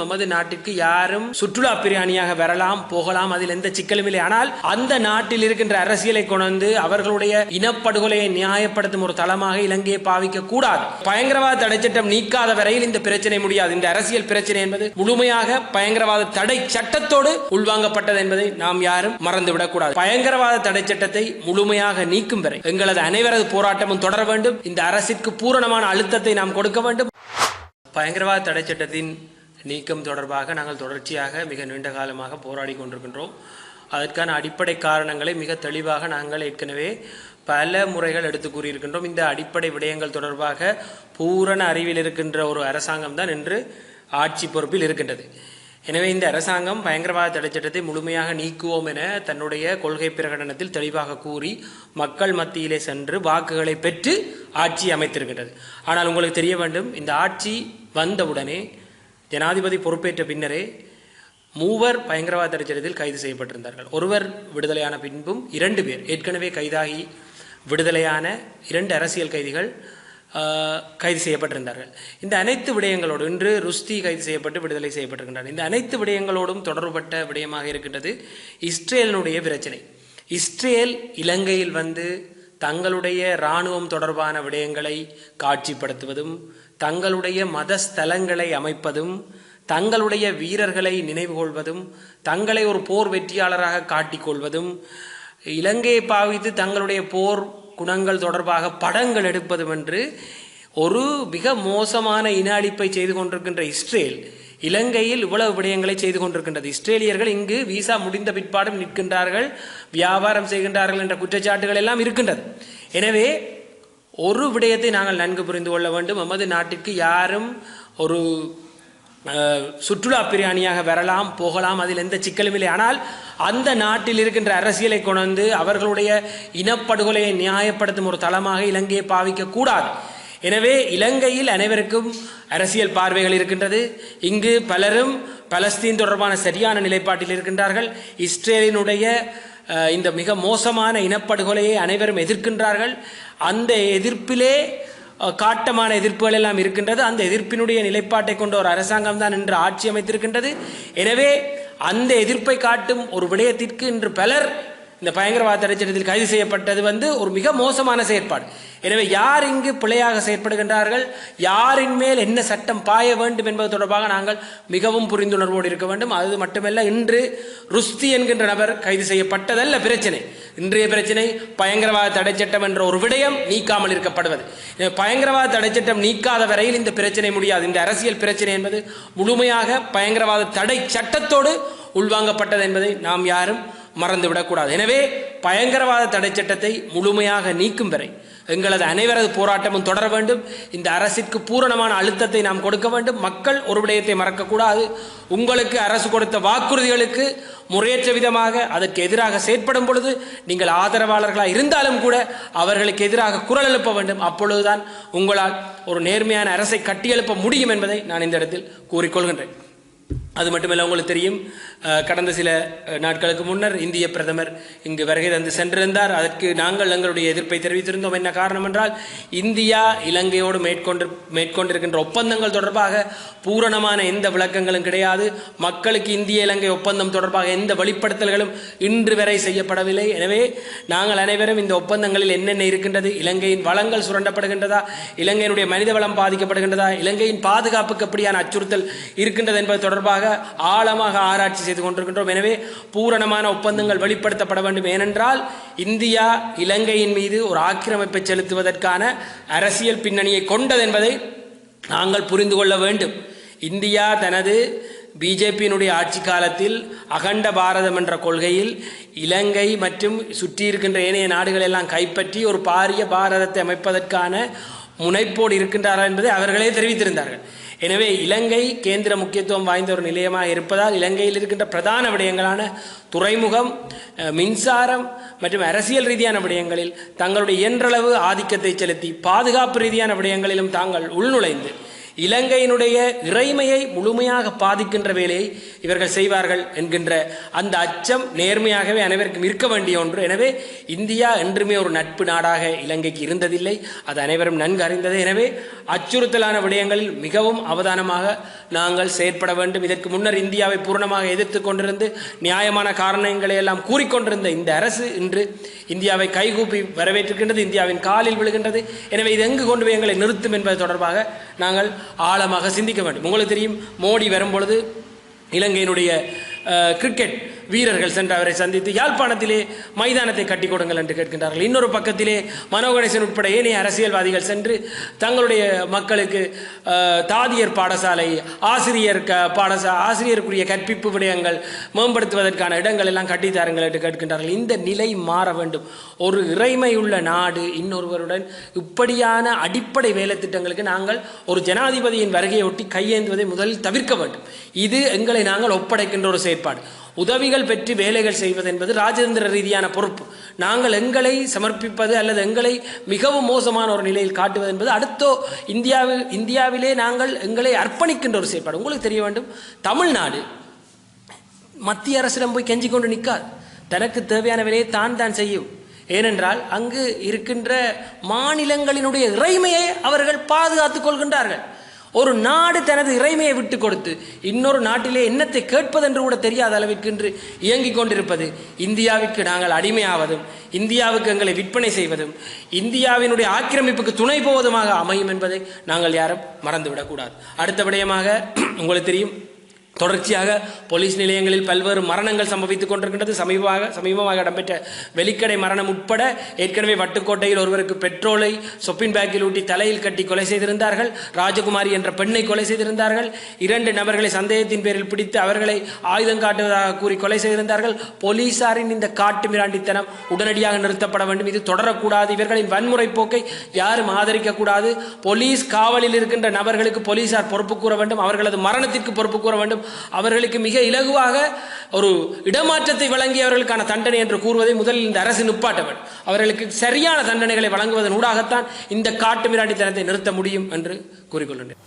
நமது நாட்டிற்கு யாரும் சுற்றுலா பிரியாணியாக வரலாம் போகலாம். அதில் எந்த சிக்கலும் இல்லை. ஆனால் அந்த நாட்டில் இருக்கின்ற அரசியலை கொண்டு அவர்களுடைய இனப்படுகொலையை நியாயப்படுத்தும் ஒரு தளமாக இலங்கையை பாவிக்க கூடாது பயங்கரவாத தடை சட்டம் நீக்காத வரையில் இந்த பிரச்சனை முடியாது. இந்த அரசியல் பிரச்சனை என்பது முழுமையாக பயங்கரவாத தடை சட்டத்தோடு உள்வாங்கப்பட்டது என்பதை நாம் யாரும் மறந்துவிடக் கூடாது பயங்கரவாத தடை சட்டத்தை முழுமையாக நீக்கும் வரை எங்களது அனைவரது போராட்டமும் தொடர வேண்டும். இந்த அரசிற்கு பூரணமான அழுத்தத்தை நாம் கொடுக்க வேண்டும். பயங்கரவாத தடை சட்டத்தின் நீக்கம் தொடர்பாக நாங்கள் தொடர்ச்சியாக மிக நீண்ட காலமாக போராடி கொண்டிருக்கின்றோம். அதற்கான அடிப்படை காரணங்களை மிக தெளிவாக நாங்கள் ஏற்கனவே பல முறைகள் எடுத்து கூறியிருக்கின்றோம். இந்த அடிப்படை விடயங்கள் தொடர்பாக பூரண அறிவில் இருக்கின்ற ஒரு அரசாங்கம் தான் இன்று ஆட்சி பொறுப்பில் இருக்கின்றது. எனவே இந்த அரசாங்கம் பயங்கரவாத தடைச்சட்டத்தை முழுமையாக நீக்குவோம் என தன்னுடைய கொள்கை பிரகடனத்தில் தெளிவாக கூறி மக்கள் மத்தியிலே சென்று வாக்குகளை பெற்று ஆட்சி அமைத்திருக்கின்றது. ஆனால் உங்களுக்கு தெரிய வேண்டும் இந்த ஆட்சி வந்தவுடனே ஜனாதிபதி பொறுப்பேற்ற பின்னரே மூவர் பயங்கரவாத தடை கைது செய்யப்பட்டிருந்தார்கள். ஒருவர் விடுதலையான பின்பும் இரண்டு பேர். ஏற்கனவே கைதாகி விடுதலையான இரண்டு அரசியல் கைதிகள் கைது செய்யப்பட்டிருந்தார்கள். இந்த அனைத்து விடயங்களோடு இன்று ருஸ்தி கைது செய்யப்பட்டு விடுதலை செய்யப்பட்டிருக்கின்றனர். இந்த அனைத்து விடயங்களோடும் தொடர்புபட்ட விடயமாக இருக்கின்றது இஸ்ரேலினுடைய பிரச்சனை. இஸ்ரேல் இலங்கையில் வந்து தங்களுடைய இராணுவம் தொடர்பான விடயங்களை காட்சிப்படுத்துவதும் தங்களுடைய மத ஸ்தலங்களை அமைப்பதும் தங்களுடைய வீரர்களை நினைவுகொள்வதும் தங்களை ஒரு போர் வெற்றியாளராக காட்டிக்கொள்வதும் இலங்கையை பாவித்து தங்களுடைய போர் குணங்கள் தொடர்பாக படங்கள் எடுப்பதும் என்று ஒரு மிக மோசமான இன அழிப்பை செய்து கொண்டிருக்கின்ற இஸ்ரேல் இலங்கையில் இவ்வளவு விடயங்களை செய்து கொண்டிருக்கின்றது. இஸ்ரேலியர்கள் இங்கு விசா முடிந்த பிற்பாடும் நிற்கின்றார்கள் வியாபாரம் செய்கின்றார்கள் என்ற குற்றச்சாட்டுகள் எல்லாம் இருக்கின்றது. எனவே ஒரு விடயத்தை நாங்கள் நன்கு புரிந்து கொள்ள வேண்டும். எமது நாட்டிற்கு யாரும் ஒரு சுற்றுலா பிரியாணியாக வரலாம் போகலாம் அதில் எந்த சிக்கலும் இல்லை. ஆனால் அந்த நாட்டில் இருக்கின்ற அரசியலை கொண்டு அவர்களுடைய இனப்படுகொலையை நியாயப்படுத்தும் ஒரு தளமாக இலங்கையை பாவிக்கக்கூடாது எனவே இலங்கையில் அனைவருக்கும் அரசியல் பார்வைகள் இருக்கின்றது. இங்கு பலரும் பலஸ்தீன் தொடர்பான சரியான நிலைப்பாட்டில் இருக்கின்றார்கள். இஸ்ரேலினுடைய இந்த மிக மோசமான இனப்படுகொலையை அனைவரும் எதிர்க்கின்றார்கள். அந்த எதிர்ப்பிலே காட்டமான எதிர்ப்புகள் எல்லாம் இருக்கின்றது. அந்த எதிர்ப்பினுடைய நிலைப்பாட்டை கொண்ட ஒரு அரசாங்கம் தான் இன்று ஆட்சி அமைத்திருக்கின்றது. எனவே அந்த எதிர்ப்பை காட்டும் ஒரு விடயத்திற்கு இன்று பலர் இந்த பயங்கரவாத தடைச்சட்டத்தில் கைது செய்யப்பட்டது வந்து ஒரு மிக மோசமான செயற்பாடு. எனவே யார் இங்கு பிழையாக செயற்படுகின்றார்கள்? யாரின் மேல் என்ன சட்டம் பாய வேண்டும் என்பது தொடர்பாக நாங்கள் மிகவும் புரிந்துணர்வோடு இருக்க வேண்டும். அது மட்டுமல்ல இன்று ருஸ்தி என்கின்ற நபர் கைது செய்யப்பட்டதல்ல பிரச்சனை. இன்றைய பிரச்சனை பயங்கரவாத தடைச்சட்டம் என்ற ஒரு விடயம் நீக்காமல் இருக்கப்படுவது பயங்கரவாத தடைச்சட்டம் நீக்காத வரையில் இந்த பிரச்சனை முடியாது. இந்த அரசியல் பிரச்சனை என்பது முழுமையாக பயங்கரவாத தடை சட்டத்தோடு உள்வாங்கப்பட்டது என்பதை நாம் யாரும் மறந்துவிடக்கூடாது. எனவே பயங்கரவாத தடை சட்டத்தை முழுமையாக நீக்கும் வரை எங்களது அனைவரது போராட்டமும் தொடர வேண்டும். இந்த அரசிற்கு பூரணமான அழுத்தத்தை நாம் கொடுக்க வேண்டும். மக்கள் ஒரு விடயத்தை மறக்கக்கூடாது. உங்களுக்கு அரசு கொடுத்த வாக்குறுதிகளுக்கு முறையற்ற விதமாக அதற்கு எதிராக செயற்படும் பொழுது நீங்கள் ஆதரவாளர்களாக இருந்தாலும் கூட அவர்களுக்கு எதிராக குரல் எழுப்ப வேண்டும். அப்பொழுதுதான் உங்களால் ஒரு நேர்மையான அரசை கட்டியெழுப்ப முடியும் என்பதை நான் இந்த இடத்தில் கூறிக்கொள்கின்றேன். அது மட்டுமல்ல உங்களுக்கு தெரியும் கடந்த சில நாட்களுக்கு முன்னர் இந்திய பிரதமர் இங்கு வருகை தந்து சென்றிருந்தார். அதற்கு நாங்கள் எங்களுடைய எதிர்ப்பை தெரிவித்திருந்தோம். என்ன காரணம் என்றால் இந்தியா இலங்கையோடு மேற்கொண்டு மேற்கொண்டிருக்கின்ற ஒப்பந்தங்கள் தொடர்பாக பூரணமான எந்த விளக்கங்களும் கிடையாது. மக்களுக்கு இந்திய இலங்கை ஒப்பந்தம் தொடர்பாக எந்த வெளிப்படுத்தல்களும் இன்று வரை செய்யப்படவில்லை. எனவே நாங்கள் அனைவரும் இந்த ஒப்பந்தங்களில் என்னென்ன இருக்கின்றது இலங்கையின் வளங்கள் சுரண்டப்படுகின்றதா இலங்கையினுடைய மனித வளம் பாதிக்கப்படுகின்றதா இலங்கையின் பாதுகாப்புக்கு எப்படியான அச்சுறுத்தல் இருக்கின்றது என்பது தொடர்பாக ஆழமாக ஆராய்ச்சி செய்து கொண்டிருக்கின்றோம். எனவே பூரணமான ஒப்பந்தங்கள் வெளிப்படுத்தப்பட வேண்டும். ஏனென்றால் இந்தியா இலங்கையின் மீது ஒரு ஆக்கிரமிப்பை செலுத்துவதற்கான அரசியல் பின்னணியை கொண்டது என்பதை நாங்கள் புரிந்து கொள்ள வேண்டும். இந்தியா தனது பிஜேபியினுடைய ஆட்சி காலத்தில் அகண்ட பாரதம் என்ற கொள்கையில் இலங்கை மற்றும் சுற்றி இருக்கின்ற ஏனைய நாடுகள் எல்லாம் கைப்பற்றி ஒரு பாரிய பாரதத்தை அமைப்பதற்கான முனைப்போடு இருக்கின்றார்கள் என்பதை அவர்களே தெரிவித்திருந்தார்கள். எனவே இலங்கை கேந்திர முக்கியத்துவம் வாய்ந்த ஒரு நிலையமாக இருப்பதால் இலங்கையில் இருக்கின்ற பிரதான விடயங்களான துறைமுகம் மின்சாரம் மற்றும் அரசியல் ரீதியான விடயங்களில் தங்களுடைய இயன்றளவு ஆதிக்கத்தை செலுத்தி பாதுகாப்பு ரீதியான விடயங்களிலும் தாங்கள் உள்நுழைந்து இலங்கையினுடைய இறைமையை முழுமையாக பாதிக்கின்ற வேலையை இவர்கள் செய்வார்கள் என்கின்ற அந்த அச்சம் நேர்மையாகவே அனைவருக்கும் இருக்க வேண்டிய ஒன்று. எனவே இந்தியா என்றுமே ஒரு நட்பு நாடாக இலங்கைக்கு இருந்ததில்லை. அது அனைவரும் நன்கு அறிந்தது. எனவே அச்சுறுத்தலான விடயங்களில் மிகவும் அவதானமாக நாங்கள் செயற்பட வேண்டும். இதற்கு முன்னர் இந்தியாவை பூரணமாக எதிர்த்து கொண்டிருந்து நியாயமான காரணங்களை எல்லாம் கூறிக்கொண்டிருந்த இந்த அரசு இன்று இந்தியாவை கைகூப்பி வரவேற்றிருக்கின்றது. இந்தியாவின் காலில் விழுகின்றது. எனவே இது எங்கு கொண்டு போய் எங்களை நிறுத்தும் என்பது தொடர்பாக நாங்கள் ஆழமாக சிந்திக்க வேண்டும். உங்களுக்கு தெரியும் மோடி வரும்பொழுது இலங்கையினுடைய கிரிக்கெட் வீரர்கள் சென்று அவரை சந்தித்து யாழ்ப்பாணத்திலே மைதானத்தை கட்டி கொடுங்கள் என்று கேட்கின்றார்கள். இன்னொரு பக்கத்திலே மனோகணேசன் உட்பட ஏனைய அரசியல்வாதிகள் சென்று தங்களுடைய மக்களுக்கு தாதியர் பாடசாலை ஆசிரியர் க பாடசா ஆசிரியருக்குரிய கற்பிப்பு விடயங்கள் மேம்படுத்துவதற்கான இடங்கள் எல்லாம் கட்டித்தாருங்கள் என்று கேட்கின்றார்கள். இந்த நிலை மாற வேண்டும். ஒரு இறைமையுள்ள நாடு இன்னொருவருடன் இப்படியான அடிப்படை வேலை திட்டங்களுக்கு நாங்கள் ஒரு ஜனாதிபதியின் வருகையை ஒட்டி கையேந்துவதை முதலில் தவிர்க்க வேண்டும். இது எங்களை நாங்கள் ஒப்படைக்கின்ற ஒரு செயற்பாடு. உதவிகள் பெற்று வேலைகள் செய்வது என்பது ராஜதந்திர ரீதியான பொறுப்பு. நாங்கள் எங்களை சமர்ப்பிப்பது அல்லது எங்களை மிகவும் மோசமான ஒரு நிலையில் காட்டுவது என்பது அடுத்தோ இந்தியாவில் இந்தியாவிலே நாங்கள் எங்களை அர்ப்பணிக்கின்ற ஒரு செயற்பாடு. உங்களுக்கு தெரிய வேண்டும் தமிழ்நாடு மத்திய அரசிடம் போய் கெஞ்சி கொண்டு நிற்காது தனக்கு தேவையான வேலையை தான் தான் செய்யும். ஏனென்றால் அங்கு இருக்கின்ற மாநிலங்களினுடைய இறைமையை அவர்கள் பாதுகாத்துக் கொள்கின்றார்கள். ஒரு நாடு தனது இறைமையை விட்டு கொடுத்து இன்னொரு நாட்டிலே என்னத்தை கேட்பதென்று கூட தெரியாத அளவிற்கு என்று இயங்கிக் கொண்டிருப்பது. இந்தியாவிற்கு நாங்கள் அடிமையாவதும் இந்தியாவுக்கு எங்களை விற்பனை செய்வதும் இந்தியாவினுடைய ஆக்கிரமிப்புக்கு துணை போவதுமாக அமையும் என்பதை நாங்கள் யாரும் மறந்துவிடக்கூடாது அடுத்த விடயமாக உங்களுக்கு தெரியும் தொடர்ச்சியாக போலீஸ் நிலையங்களில் பல்வேறு மரணங்கள் சம்பவித்துக் கொண்டிருக்கின்றது. சமீபமாக சமீபமாக இடம்பெற்ற வெலிக்கடை மரணம் உட்பட ஏற்கனவே வட்டுக்கோட்டையில் ஒருவருக்கு பெட்ரோலை சொப்பின் பேக்கில் ஊட்டி தலையில் கட்டி கொலை செய்திருந்தார்கள். ராஜகுமாரி என்ற பெண்ணை கொலை செய்திருந்தார்கள். இரண்டு நபர்களை சந்தேகத்தின் பேரில் பிடித்து அவர்களை ஆயுதம் காட்டுவதாக கூறி கொலை செய்திருந்தார்கள். போலீசாரின் இந்த காட்டு மிராண்டித்தனம் உடனடியாக நிறுத்தப்பட வேண்டும். இது தொடரக்கூடாது. இவர்களின் வன்முறை போக்கை யாரும் ஆதரிக்கக்கூடாது. போலீஸ் காவலில் இருக்கின்ற நபர்களுக்கு போலீசார் பொறுப்பு கூற வேண்டும். அவர்களது மரணத்திற்கு பொறுப்பு கூற வேண்டும். அவர்களுக்கு மிக இலகுவாக ஒரு இடமாற்றத்தை வழங்கியவர்களுக்கான தண்டனை என்று கூறுவதை முதலில் இந்த அரசு நிப்பாட்ட வேண்டும் அவர்களுக்கு சரியான தண்டனைகளை வழங்குவதன் ஊடாகத்தான் இந்த காட்டு மிராண்டித்தனத்தை நிறுத்த முடியும் என்று கூறிக்கொள்கின்றேன்.